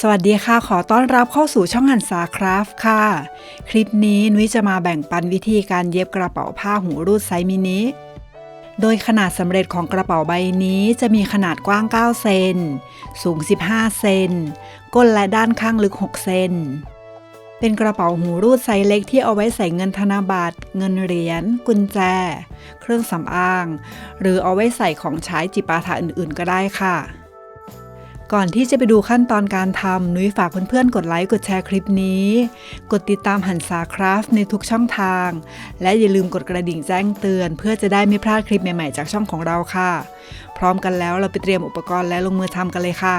สวัสดีค่ะ ขอต้อนรับเข้าสู่ช่องหันษาคราฟค่ะ คลิปนี้นุ้ยจะมาแบ่งปันวิธีการเย็บกระเป๋าผ้าหูรูดไซส์มินิ โดยขนาดสำเร็จของกระเป๋าใบนี้จะมีขนาดกว้าง 9 เซน สูง 15 เซน ก้นและด้านข้างลึก 6 เซน เป็นกระเป๋าหูรูดไซส์เล็กที่เอาไว้ใส่เงินธนบัตร เงินเหรียญ กุญแจ เครื่องสำอาง หรือเอาไว้ใส่ของใช้จิปาถะอื่นๆ ก็ได้ค่ะ ก่อนที่จะไปดูขั้นตอนการทำนุ้ยฝากเพื่อนๆกดไลค์กดแชร์คลิปนี้ กดติดตามหันษาคราฟในทุกช่องทาง และอย่าลืมกดกระดิ่งแจ้งเตือน เพื่อจะได้ไม่พลาดคลิปใหม่ๆจากช่องของเราค่ะ พร้อมกันแล้วเราไปเตรียมอุปกรณ์และลงมือทำกันเลยค่ะ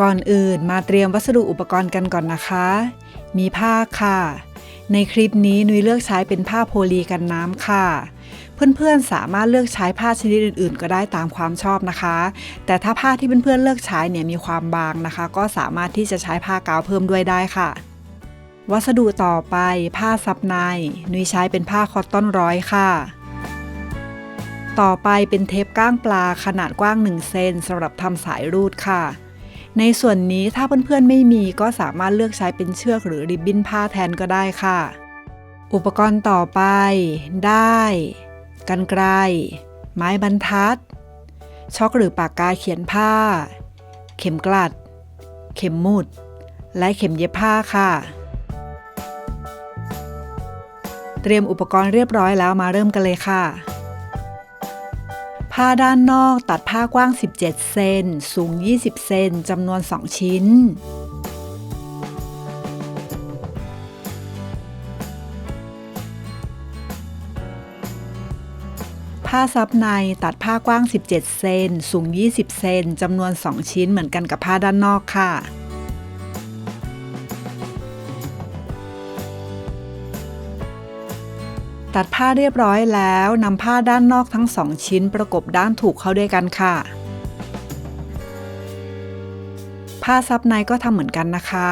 ก่อนอื่นมาเตรียมวัสดุอุปกรณ์กันก่อนนะคะ มีผ้าค่ะ ในคลิปนี้นุ้ยเลือกใช้เป็นผ้าโพลีกันน้ำค่ะ เพื่อนๆสามารถเลือกใช้ผ้าชนิดอื่น ๆ ก็ได้ตามความชอบนะคะ แต่ถ้าผ้าที่เพื่อนๆเลือกใช้เนี่ยมีความบางนะคะ ก็สามารถที่จะใช้ผ้ากาวเพิ่มด้วยได้ค่ะ วัสดุต่อไป ผ้าซับในนุ้ยใช้เป็นผ้าคอตตอนร้อยค่ะต่อไปเป็นเทปก้างปลาขนาดกว้าง 1 เซนสำหรับทำสายรูดค่ะ ในส่วนนี้ถ้าเพื่อนๆไม่มีก็สามารถเลือกใช้เป็นเชือกหรือริบบิ้นผ้าแทนก็ได้ค่ะ อุปกรณ์ต่อไป ได้ กันไกล ไม้บรรทัด ช็อกหรือปากกาเขียนผ้า เข็มกลัด เข็มมุด และเข็มเย็บผ้าค่ะ เตรียมอุปกรณ์เรียบร้อยแล้วมาเริ่มกันเลยค่ะ ผ้าด้านนอกตัดผ้ากว้าง 17 เซน สูง 20 เซนจำนวน 2 ชิ้น ผ้าซับในตัดผ้ากว้าง 17 เซน สูง 20 เซนจำนวน 2 ชิ้นเหมือนกันกับผ้าด้านนอกค่ะตัดผ้าเรียบร้อยแล้วนำผ้าด้านนอกทั้งสองชิ้นประกบด้านถูกเข้าด้วยกันค่ะ ผ้าซับในก็ทำเหมือนกันนะคะ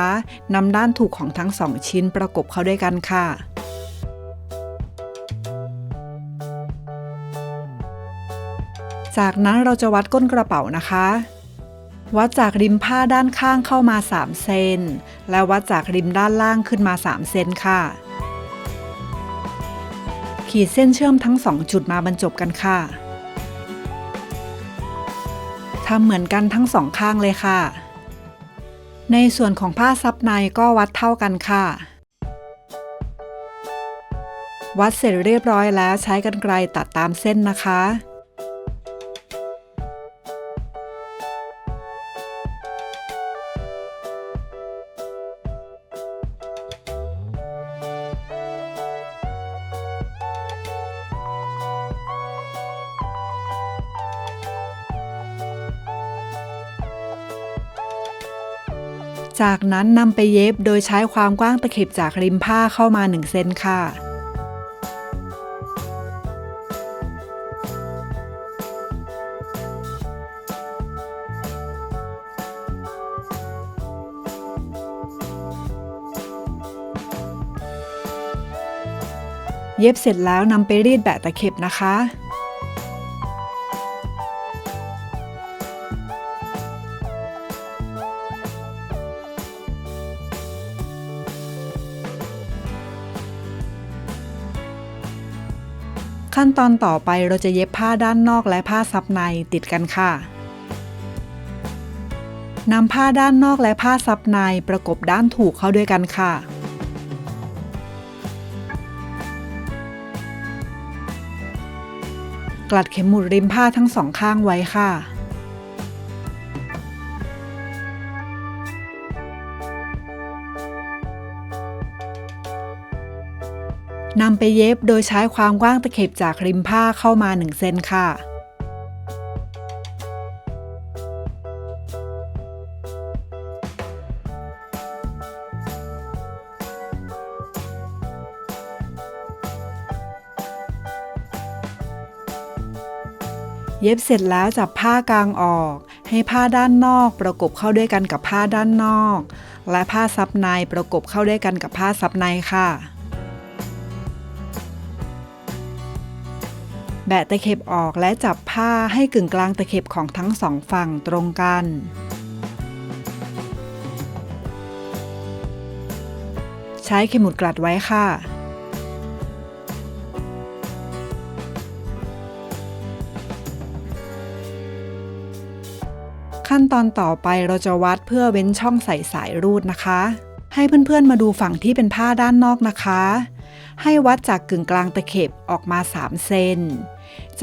นำด้านถูกของทั้งสองชิ้นประกบเข้าด้วยกันค่ะ จากนั้นเราจะวัดก้นกระเป๋านะคะ วัดจากริมผ้าด้านข้างเข้ามา 3 เซน และวัดจากริมด้านล่างขึ้นมา 3 เซนค่ะ ขีดเส้นเชื่อมทั้ง 2 จุดมาบรรจบกันค่ะทำเหมือนกันทั้งสองข้างเลยค่ะ ในส่วนของผ้าซับในก็วัดเท่ากันค่ะ วัดเสร็จเรียบร้อยแล้วใช้กรรไกรตัดตามเส้นนะคะ จากนั้นนำไปเย็บโดยใช้ความกว้างตะเข็บจากริมผ้าเข้ามา 1 เซนค่ะ เย็บเสร็จแล้วนำไปรีดแบะตะเข็บนะคะ ขั้นตอนต่อไปเราจะเย็บผ้าด้านนอกและผ้าซับในติดกันค่ะนำผ้าด้านนอกและผ้าซับในประกบด้านถูกเข้าด้วยกันค่ะ กลัดเข็มหมุดริมผ้าทั้งสองข้างไว้ค่ะ นำไปเย็บโดยใช้ความกว้างตะเข็บจากริมผ้าเข้ามา 1 เซนค่ะ เย็บเสร็จแล้วจับผ้ากลางออก ให้ผ้าด้านนอกประกบเข้าด้วยกันกับผ้าด้านนอก และผ้าซับในประกบเข้าด้วยกันกับผ้าซับในค่ะ แบะตะเข็บออกและจับผ้าให้กึ่งกลางตะเข็บของทั้งสองฝั่งตรงกัน ใช้เข็มหมุดกลัดไว้ค่ะ ขั้นตอนต่อไปเราจะวัดเพื่อเว้นช่องใส่สายรูดนะคะ ให้เพื่อนๆมาดูฝั่งที่เป็นผ้าด้านนอกนะคะให้วัดจากกึ่งกลางตะเข็บออกมา 3 เซน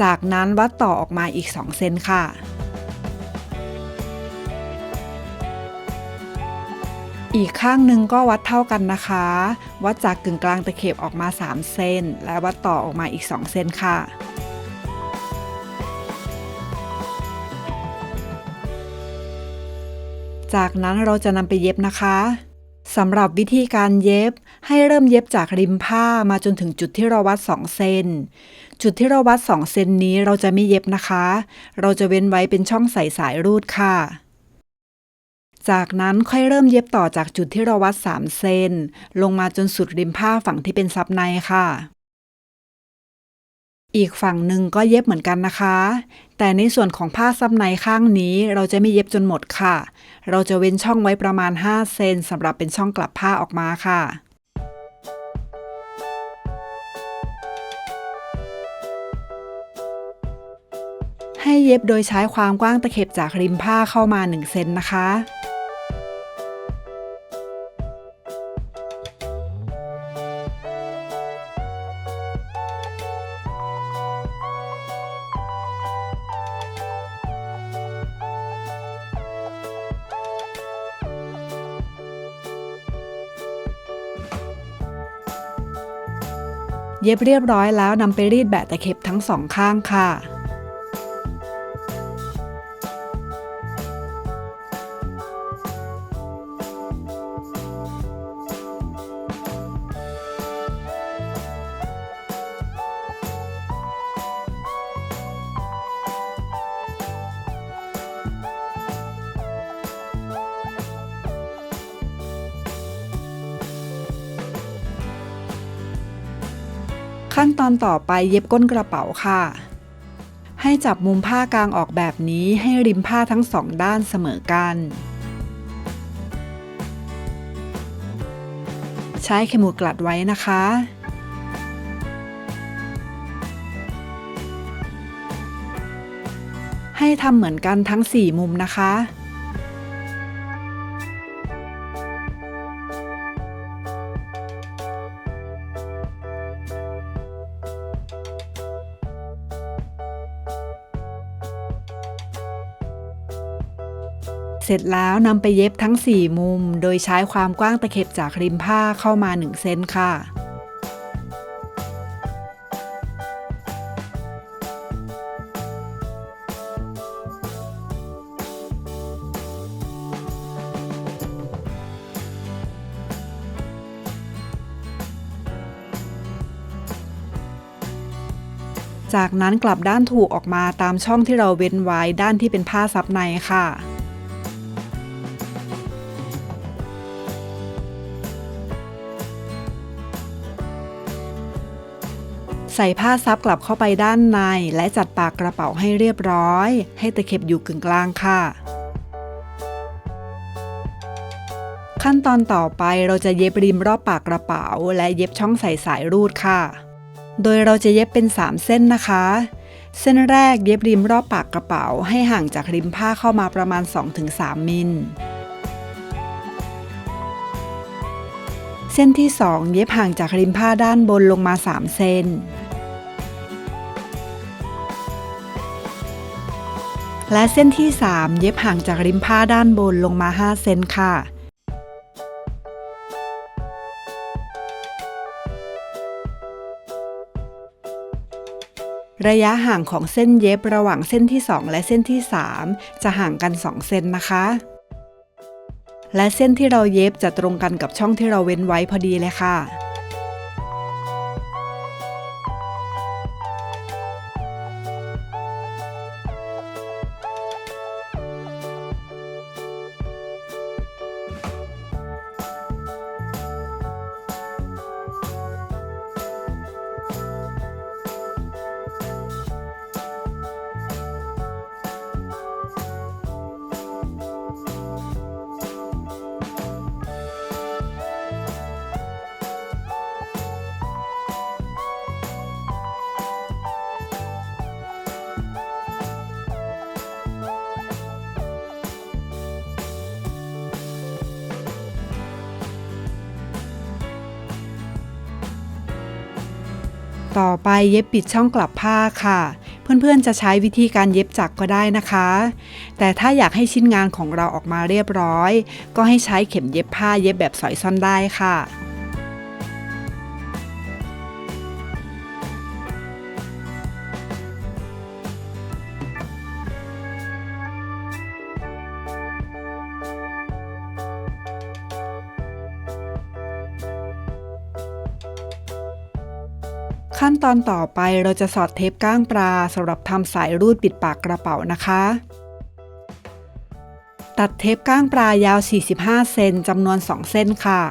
จากนั้นวัดต่อออกมาอีก 2 เซนค่ะ อีกข้างหนึ่งก็วัดเท่ากันนะคะ วัดจากกึ่งกลางตะเข็บออกมา 3 เซน และวัดต่อออกมาอีก 2 เซนค่ะจากนั้นเราจะนำไปเย็บนะคะ สำหรับวิธีการเย็บ ให้เริ่มเย็บจากริมผ้ามาจนถึงจุดที่เราวัด 2 เซน จุดที่เราวัด 2 เซนนี้เราจะไม่เย็บนะคะ เราจะเว้นไว้เป็นช่องใส่สายรูดค่ะ จากนั้นค่อยเริ่มเย็บต่อจากจุดที่เราวัด 3 เซน ลงมาจนสุดริมผ้าฝั่งที่เป็นซับในค่ะ อีกฝั่งหนึ่งก็เย็บเหมือนกันนะคะ แต่ในส่วนของผ้าซับในข้างนี้เราจะไม่เย็บจนหมดค่ะ เราจะเว้นช่องไว้ประมาณ 5 เซนสำหรับเป็นช่องกลับผ้าออกมาค่ะให้เย็บโดยใช้ความกว้างตะเข็บจากริมผ้าเข้ามา1เซนนะคะ เย็บเรียบร้อยแล้วนำไปรีดแบะตะเข็บทั้งสองข้างค่ะ ขั้นตอนต่อไปเย็บก้นกระเป๋าค่ะ ให้จับมุมผ้ากลางออกแบบนี้ให้ริมผ้าทั้งสองด้านเสมอกัน ใช้เข็มหมุดกลัดไว้นะคะให้ทำเหมือนกันทั้ง 4 มุมนะคะ เสร็จแล้วนำไปเย็บทั้ง 4 มุม โดยใช้ความกว้างตะเข็บจากริมผ้าเข้ามา 1 เซนค่ะ จากนั้นกลับด้านถูกออกมาตามช่องที่เราเว้นไว้ด้านที่เป็นผ้าซับในค่ะ ใส่ผ้าซับกลับเข้าไปด้านใน และจัดปากกระเป๋าให้เรียบร้อย ให้ตะเข็บอยู่กึ่งกลางค่ะ ขั้นตอนต่อไปเราจะเย็บริมรอบปากกระเป๋า และเย็บช่องใส่สายรูดค่ะ โดยเราจะเย็บเป็น 3 เส้นนะคะ เส้นแรกเย็บริมรอบปากกระเป๋า ให้ห่างจากริมผ้าเข้ามาประมาณ 2-3 มิลเส้นที่ 2 เย็บห่างจากริมผ้าด้านบนลงมา 3 เซน และเส้นที่ 3 เย็บห่างจากริมผ้าด้านบนลงมา 5 เซนค่ะ ระยะห่างของเส้นเย็บระหว่างเส้นที่ 2 และเส้นที่ 3 จะห่างกัน 2 เซนนะคะ และเส้นที่เราเย็บจะตรงกันกับช่องที่เราเว้นไว้พอดีเลยค่ะ ต่อไปเย็บปิดช่องกลับผ้าค่ะ เพื่อนๆจะใช้วิธีการเย็บจักรก็ได้นะคะ แต่ถ้าอยากให้ชิ้นงานของเราออกมาเรียบร้อย ก็ให้ใช้เข็มเย็บผ้าเย็บแบบสอยซ่อนได้ค่ะ ขั้นตอนต่อไปเราจะสอดเทปก้างปลาสำหรับทำสายรูดปิดปากกระเป๋านะคะ ตัดเทปก้างปลายาว 45 เซนจำนวน 2 เส้นค่ะ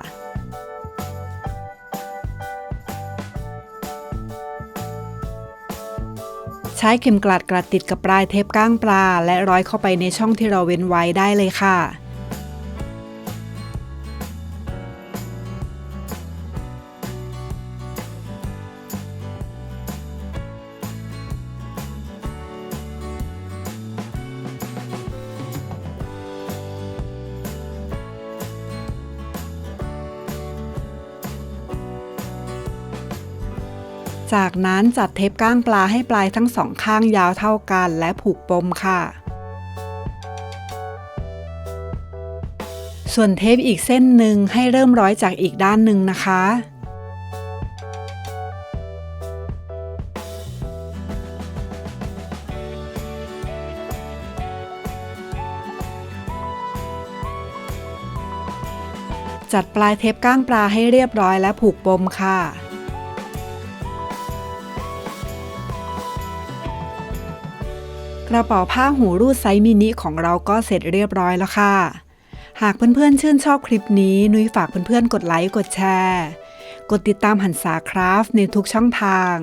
ใช้เข็มกลัดกลัดติดกับปลายเทปก้างปลาและร้อยเข้าไปในช่องที่เราเว้นไว้ได้เลยค่ะ จากนั้นจัดเทปก้างปลาให้ปลายทั้งสองข้างยาวเท่ากันและผูกปมค่ะ ส่วนเทปอีกเส้นหนึ่งให้เริ่มร้อยจากอีกด้านหนึ่งนะคะจัดปลายเทปก้างปลาให้เรียบร้อยและผูกปมค่ะ กระเป๋าผ้าหูรูดไซส์มินิของเราก็เสร็จเรียบร้อยแล้วค่ะ หากเพื่อนๆชื่นชอบคลิปนี้ นุ้ยฝากเพื่อนๆกดไลค์กดแชร์กดติดตามหันษาคราฟในทุกช่องทาง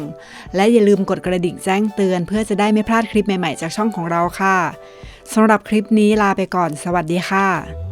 และอย่าลืมกดกระดิ่งแจ้งเตือน เพื่อจะได้ไม่พลาดคลิปใหม่ๆ จากช่องของเราค่ะสำหรับคลิปนี้ลาไปก่อน สวัสดีค่ะ